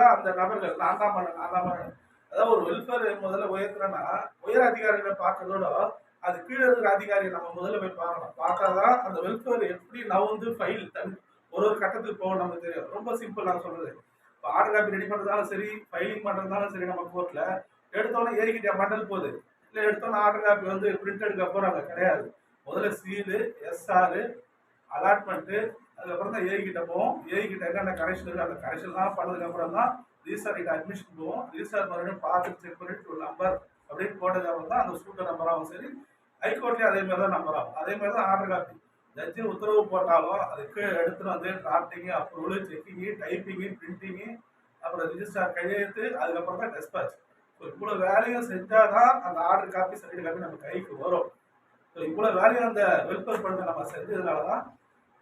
தான் அந்த நபர்கள் நான் தான் பண்ண நான் தான் பண்ண அதாவது ஒரு வெல்ஃபேர் முதல்ல உயர்த்துறேன்னா உயர் அதிகாரிகளை பார்க்கறதோட அது கீழே இருக்கிற அதிகாரியை நம்ம முதல்ல போய் பார்க்கணும். பார்த்தாதான் அந்த வெல்ஃபேர் எப்படி நவுந்து ஃபைல் தன் ஒரு ஒரு கட்டத்துக்கு போகணும் நமக்கு தெரியும். ரொம்ப சிம்பிள் நான் சொல்றது. இப்போ ஆர்டர் காப்பி ரெடி பண்ணுறதாலும் சரி ஃபைலிங் பண்ணுறதாலும் சரி நம்ம கோர்ட்டில் எடுத்தோன்னே ஏறிக்கிட்டே மண்டல் போகுது. இல்லை எடுத்தோன்னே ஆர்டர் காப்பி வந்து பிரிண்ட் எடுக்க போகிறாங்க கிடையாது. முதல்ல சீலு எஸ்ஆர் அலாட்மெண்ட்டு அதுக்கப்புறம் தான் ஏகிட்ட போவோம். ஏகிட்ட என்னென்ன கரெக்ஷன் இருக்குது அந்த கரெக்ஷன்லாம் பண்ணதுக்கப்புறம் தான் ரீசார் கிட்ட அட்மிஷன் போவோம். ரீசார் மறுபடியும் பார்த்து செக் பண்ணிட்டு ஒரு நம்பர் அப்படின்னு போட்டதுக்கப்புறம் தான் அந்த ஸ்டூடெண்ட் நம்பராகவும் சரி ஹைகோர்ட்லேயும் அதே மாதிரி தான் நம்பர் ஆகும். அதே மாதிரி தான் ஆர்டர் காப்பி ஜட்ஜி உத்தரவு போட்டாலும் அதுக்கு எடுத்துகிட்டு வந்து drafting approval checking typing printing அப்புறம் ரிஜிஸ்டர் கையெழுத்து அதுக்கப்புறம் தான் டெஸ்பாச் ஸோ இவ்வளோ வேலையும் செஞ்சால் தான் அந்த ஆர்டர் காப்பி சர்டிஃபிகேட் காப்பி நம்ம கைக்கு வரும். ஸோ இவ்வளோ வேலையும் அந்த வெல்ஃபேர் ஃபண்ட் நம்ம செஞ்சதுனால தான்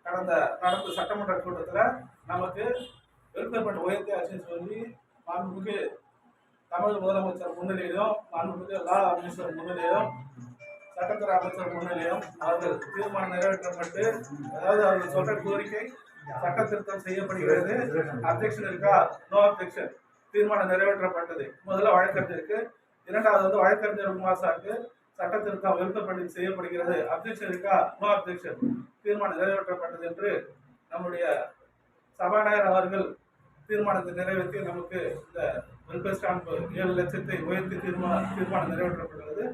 கடந்த நடந்த சட்டமன்ற கூட்டத்தில் நமக்கு வெல்ஃபேர் ஃபண்ட் உயர்த்தியாச்சுன்னு சொல்லி மாண்புமிகு தமிழ் முதலமைச்சர் முன்னிலையிலும் மாண்புமிகு லா அமைச்சர் முன்னிலையிலும் சட்டத்துறை அமைச்சர் முன்னிலையும் அவர்கள் தீர்மானம் நிறைவேற்றப்பட்டு அதாவது அவர்கள் சொல்ற கோரிக்கை சட்ட திருத்தம் செய்யப்படுகிறது. அப்ஜெக்ஷன் இருக்கா? நோ அப்ஜெக்ஷன் தீர்மானம் நிறைவேற்றப்பட்டது. முதல்ல வழக்கறிஞருக்கு இரண்டாவது வந்து வழக்கறிஞர் உமாசாக்கு திருத்தம் வெல்கப்பட்டு செய்யப்படுகிறது. அப்ஜெக்ஷன் இருக்கா? நோ அப்ஜெக்ஷன் தீர்மானம் நிறைவேற்றப்பட்டது என்று நம்முடைய சபாநாயகர் அவர்கள் தீர்மானத்தை நிறைவேற்றி நமக்கு இந்த வெல்ஃபேர் ஸ்டாம்ப் ஏழு லட்சத்தை உயர்த்தி தீர்மானம் தீர்மானம் நிறைவேற்றப்பட்டுள்ளது.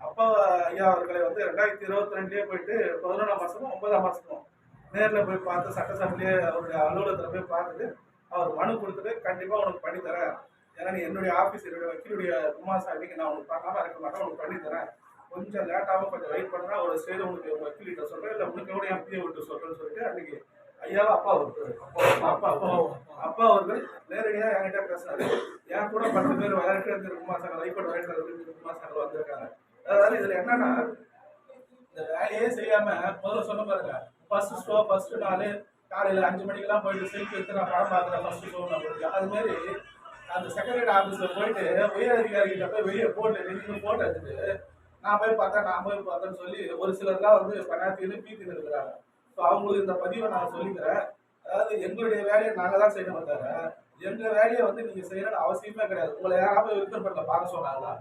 அப்பா ஐயா அவர்களை வந்து ரெண்டாயிரத்தி இருபத்தி ரெண்டுலேயே போயிட்டு பதினொன்றாம் மாதமும் ஒன்பதாம் மாதமும் நேரில் போய் பார்த்து சட்டசபையிலேயே அவருடைய அலுவலகத்தில் போய் பார்த்துட்டு அவர் மனு கொடுத்துட்டு கண்டிப்பாக உனக்கு பண்ணி தரேன். ஏன்னா நீ என்னுடைய ஆஃபீஸ் என்னுடைய வக்கீலுடைய குமாசாமிக்கு நான் உனக்கு பார்க்காம இருக்க மாட்டேன் உனக்கு பண்ணி தரேன். கொஞ்சம் லேட்டாகவும் கொஞ்சம் வெயிட் பண்ணுறா ஒரு ஸ்டேஜ் உனக்கு உங்க வக்கீல்கிட்ட சொல்கிறேன் இல்லை உனக்கு கூட எம்பியை விட்டு சொல்கிறேன்னு சொல்லிட்டு அன்னைக்கு ஐயாவும் அப்பா அவர்கள் அப்பா அப்பா அப்பா அவர்கள் நேரடியாக என்கிட்ட பேசுறாரு. என் கூட பத்து பேர் வழக்கறிஞர் குமாசாங்க ஹைகோர்ட் குமார் சார் வந்திருக்காங்க. அதாவது இதில் என்னன்னா இந்த வேலையே செய்யாம முதல்ல சொன்ன பாருங்க. ஃபர்ஸ்ட் ஷோ ஃபர்ஸ்ட் நாள் காலையில் அஞ்சு மணிக்கெல்லாம் போயிட்டு செல்ஃபி எடுத்து நான் படம் பார்க்குறேன் ஃபர்ஸ்ட் ஷோ நான் அது மாதிரி அந்த செக்ரட்டரி ஆஃபீஸில் போயிட்டு உயர் அதிகாரிகிட்ட போய் வெளியே போட்டு நின்று போட்டு எடுத்துட்டு நான் போய் பார்த்தேன் நான் போய் பார்த்தேன்னு சொல்லி ஒரு சிலர்லாம் வந்து பணாத்தின்னு பீத்தின்னு இருக்கிறாங்க. ஸோ அவங்களுக்கு இந்த பதிவை நான் சொல்லிக்கிறேன். அதாவது எங்களுடைய வேலையை நாங்கள் தான் செய்யணும் தவிர எங்கள் வேலையை வந்து நீங்கள் செய்யணும்னு அவசியமே கிடையாது. உங்களை யாராவது விருப்பப்படல பார்க்க சொன்னாங்களா?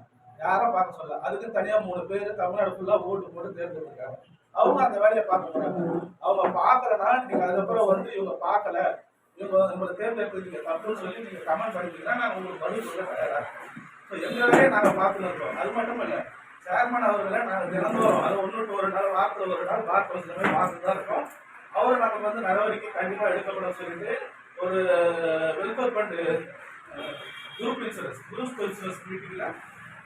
யாரும் பார்க்க சொல்லல. அதுக்கு தனியாக மூணு பேர் தமிழ்நாடு ஃபுல்லாக ஓட்டு போட்டு தேர்ந்தெடுத்துருக்காங்க அவங்க அந்த வேலையை பார்க்க போறாங்க. அவங்க பார்க்கலன்னா நீங்கள் அதுக்கப்புறம் வந்து இவங்க பார்க்கல. இவங்க உங்களை தேர்ந்தெடுத்து தப்புன்னு சொல்லி நீங்கள் கமெண்ட் பண்ணிட்டீங்கன்னா நாங்கள் உங்களுக்கு பதில் சொல்ல கிடையாது ஸோ எங்க நாங்கள் பார்த்துன்னு இருக்கோம். அது மட்டும் இல்லை சேர்மன் அவர்களை நாங்கள் தினந்தோறும் அது ஒன்று ஒரு நாள் வாரத்தில் ஒரு நாள் வாரத்தில் ஒரு சில பேர் பார்த்துட்டு தான் இருக்கோம். அவரை நமக்கு வந்து நடவடிக்கை கண்டிப்பாக எடுக்கப்படும் சொல்லிட்டு ஒரு welfare fund group insurance group insurance மீட்டிங்கில்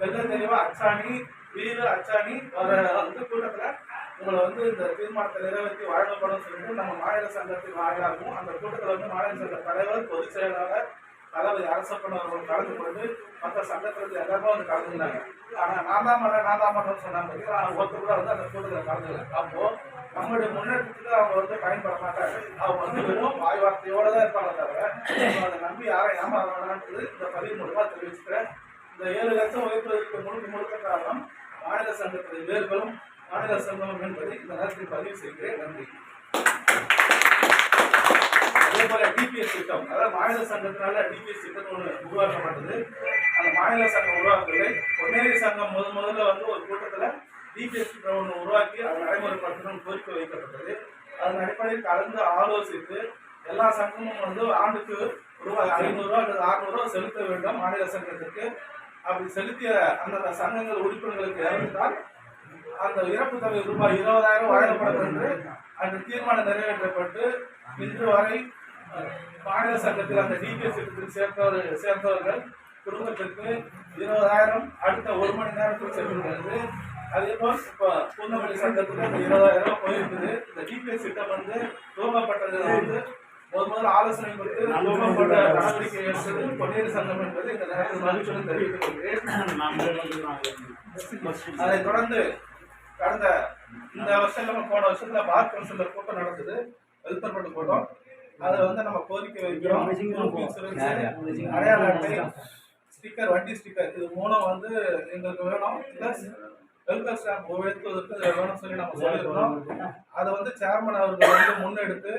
வெள்ள தெளிவாக அச்சாணி வீர அச்சாணி வர வந்து கூட்டத்தில் உங்களை வந்து இந்த தீர்மானத்தை நிறைவேற்றி வழங்கப்படும் சொல்லிட்டு நம்ம மாநில சங்கத்தின் வாயிலாகவும் அந்த கூட்டத்தில் வந்து மாநில சங்க தலைவர் பொதுச் செயலாளர் தளபதி அரசப்பன் அவர்கள் கலந்து கொண்டு மற்ற சங்கத்திலிருந்து எல்லாருமே வந்து கலந்துருந்தாங்க ஆனால் நான் தான் பண்ண நான் தான் சொன்னாங்க நான் ஒருத்தர் கூட வந்து அந்த கூட்டத்தில் கலந்துக்கல. அப்போ நம்மளுடைய முன்னேற்றத்துக்கு அவங்க வந்து பயன்பட மாட்டாங்க. அவங்க வந்து வெறும் வாய் வார்த்தையோட தான் இருப்பாங்க தவிர அதை நம்பி யாரை ஏமாற வேணான்றது இந்த பதிவு மூலமாக தெரிவிச்சுக்கிறேன். இந்த ஏழு லட்சம் உயர்த்துவதற்கு முழுக்க முழுக்க காரணம் மாநில சங்கத்தின் வேர்களும் மாநில சங்கம் என்பதை இந்த நேரத்தில் பதிவு செய்கிறேன். நன்றி. அதே போல டிபிஎஸ் திட்டம். அதாவது மாநில சங்கத்தினால டிபிஎஸ் திட்டம் ஒன்று உருவாக்கப்பட்டது. அந்த மாநில சங்கம் உருவாக்கவில்லை பொன்னேரி சங்கம் முதல் முதல்ல வந்து ஒரு கூட்டத்தில் டிபிஎஸ் திட்டம் ஒன்று உருவாக்கி அதை நடைமுறைப்படுத்தணும் கோரிக்கை வைக்கப்பட்டது. அதன் அடிப்படையில் கலந்து ஆலோசித்து எல்லா சங்கமும் வந்து ஆண்டுக்கு ரூபாய் ஐநூறுரூவா அல்லது அறுநூறுவா செலுத்த வேண்டும் மாநில சங்கத்திற்கு. அப்படி செலுத்திய அந்த சங்கங்கள் உறுப்பினர்களுக்கு இறந்துட்டால் அந்த இறப்பு தொகை ரூபாய் இருபதாயிரம் வழங்கப்படும் என்று அந்த தீர்மானம் நிறைவேற்றப்பட்டு இன்று வரை மாநில சங்கத்தில் அந்த டிபிஎஸ் சேர்ந்தவர் சேர்ந்தவர்கள் குடும்பத்திற்கு இருபதாயிரம் அடுத்த ஒரு மணி நேரத்தில் சென்றுள்ளது அதே போல் இப்போ பூந்தமல்லி சங்கத்தில் இந்த இருபதாயிரம் போயிருக்குது. இந்த டிபிஎஸ் திட்டம் வந்து துவங்கப்பட்டது வந்து முதல் முதல் ஆலோசனை கொடுத்து துவங்கப்பட்ட நடவடிக்கை எடுத்தது பொன்னேரி சங்கம் என்பது இந்த நேரத்தில் மகிழ்ச்சியுடன் தெரிவித்துக் கொள்கிறேன். அதைத் தொடர்ந்து கடந்த இந்த வருஷம் இல்லாம போன வருஷத்துல பார் கவுன்சிலர் கூட்டம் நடந்தது. வெல்ஃபேர் போர்டு கூட்டம் அதை வந்து நம்ம கோரிக்கை வைக்கிறோம். அடையாள அட்டை ஸ்டிக்கர் வண்டி ஸ்டிக்கர் இது மூணும் வந்து எங்களுக்கு வேணும். பிளஸ் வெல்ஃபேர் ஸ்டாம்ப் உயர்த்துவதற்கு வேணும்னு சொல்லி நம்ம சொல்லியிருக்கோம் அதை வந்து சேர்மன் அவர்கள் வந்து முன்னெடுத்து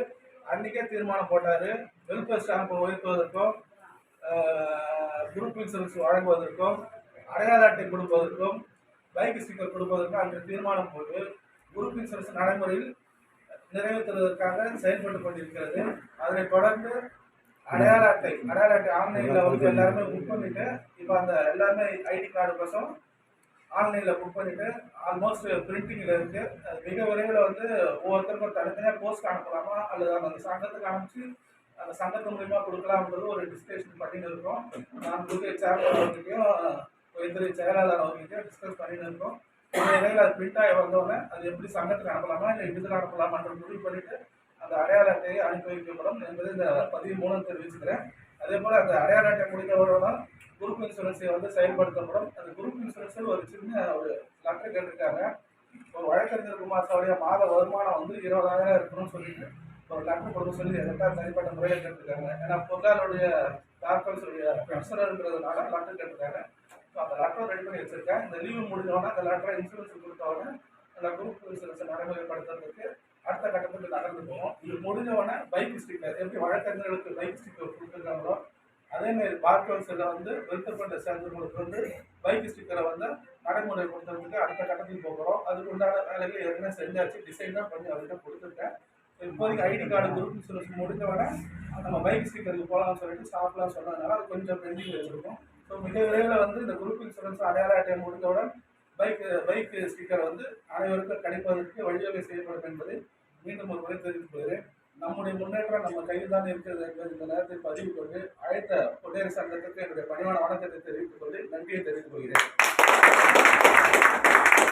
அன்னைக்கே தீர்மானம் போட்டாரு. வெல்ஃபேர் ஸ்டாம்ப் உயர்த்துவதற்கும் குரூப் இன்சூரன்ஸ் வழங்குவதற்கும் அடையாள அட்டை கொடுப்பதற்கும் பைக் ஸ்டிக்கர் கொடுப்பதற்கு அந்த தீர்மானம் போது குரூப் இன்சூரன்ஸ் நடைமுறையில் நிறைவேற்றுவதற்காக செயல்பட்டு கொண்டிருக்கிறது. அதனைத் தொடர்ந்து அடையாள அட்டை அடையாள அட்டை ஆன்லைனில் வந்து எல்லாருமே புக் பண்ணிட்டு இப்போ அந்த எல்லாருமே ஐடி கார்டு கோசம் ஆன்லைனில் புக் பண்ணிட்டு ஆல்மோஸ்ட் பிரிண்டிங்கில் இருக்கு. அது மிக விரைவில் வந்து ஒவ்வொருத்தருக்கும் தனித்தனியாக போஸ்ட் அனுப்பலாமா? அல்லது அந்த சங்கத்துக்கு அனுப்பிச்சு அந்த சங்கத்து மூலியமாக கொடுக்கலாம்ன்றது ஒரு டிஸ்கஷன் பண்ணிட்டு இருக்கோம். நான் புதிய சேர்மன் அவர்கிட்டயும் செயலாளர் அவர்கிட்ட டிஸ்கஸ் பண்ணிட்டு இருக்கோம். இந்த இடையில அது பிரிண்ட் ஆகி வந்தோடனே அது எப்படி சங்கத்துக்கு அனுப்பலாமா இல்லை இதுக்கு அனுப்பலாமான்ற முடிவு பண்ணிட்டு அந்த அடையாள அட்டையை அனுப்பி வைக்கப்படும் என்பதை இந்த பதிவு மூலம் தெரிவிச்சுக்கிறேன். அதே போல் அந்த அடையாள அட்டை முடிந்தவரோட குரூப் இன்சூரன்ஸை வந்து செயல்படுத்தப்படும். அந்த குரூப் இன்சூரன்ஸில் ஒரு சின்ன ஒரு லெட்டர் கேட்டிருக்காங்க. ஒரு வழக்கறிஞர் குமார்சாவுடைய மாத வருமானம் வந்து இருபதாயிரம் இருக்கணும்னு சொல்லிட்டு ஒரு லெட்டர் கொடுக்க சொல்லி என்கிட்ட தனிப்பட்ட முறையில் கேட்டிருக்காங்க. ஏன்னா பொருளாளருடைய டாக்டர்ஸுடைய ப்ரொஃபஸர்ன்றதுனால லெட்டர் கேட்டிருக்காங்க. ஸோ அந்த லெட்டர் ரெடி பண்ணி வச்சிருக்கேன். இந்த லீவு முடிஞ்சோடனே அந்த லெட்டரை இன்சூரன்ஸ் கொடுத்தோடனே அந்த குரூப் இன்சூரன்ஸை நடைமுறைப்படுத்துறதுக்கு அடுத்த கட்டத்துக்கு நகர்ந்து போவோம் இது முடிஞ்சவொடனே பைக் ஸ்டிக்கர் எப்படி வழக்கறிஞர்களுக்கு பைக் ஸ்டிக்கர் கொடுத்துருக்காங்களோ அதே மாதிரி பார்க்கவுன்ஸில் வந்து விருத்தப்பட்ட சேர்ந்தவங்களுக்கு வந்து பைக் ஸ்டிக்கரை வந்து நடைமுறை நடைமுறைப்படுத்துறதுக்கு அடுத்த கட்டத்துக்கு போகிறோம். அதுக்கு உண்டான வேலைகள் ஏற்கனவே செஞ்சாச்சு. டிசைன் தான் பண்ணி அவர்கிட்ட கொடுத்துருக்கேன். இப்போதைக்கு ஐடி கார்டு குரூப் இன்சூரன்ஸ் முடிஞ்சவொடனே நம்ம பைக் ஸ்டிக்கருக்கு போகலாம்னு சொல்லிட்டு ஸ்டாப்லாம் சொன்னதுனால அது கொஞ்சம் பெண்டிங் வச்சுருக்கோம். ஸோ மிக விரைவில் வந்து இந்த குரூப் இன்சூரன்ஸ் அடையாள அட்டை முடிந்தவுடன் பைக் பைக் ஸ்டிக்கர் வந்து அனைவருக்கும் கிடைப்பதற்கு வழிவகை செய்யப்படும் என்பதை மீண்டும் ஒரு முறை தெரிவித்துக் கொள்கிறேன். நம்முடைய முன்னேற்றம் நம்ம கையில் தான் இருக்கிறது என்பது இந்த நேரத்தில் பதிவு கொண்டு அழைத்த பொன்னேரி சங்கத்துக்கு என்னுடைய பணிவான வணக்கத்தை தெரிவித்துக் கொண்டு நன்றியை தெரிவித்துக் கொள்கிறேன்.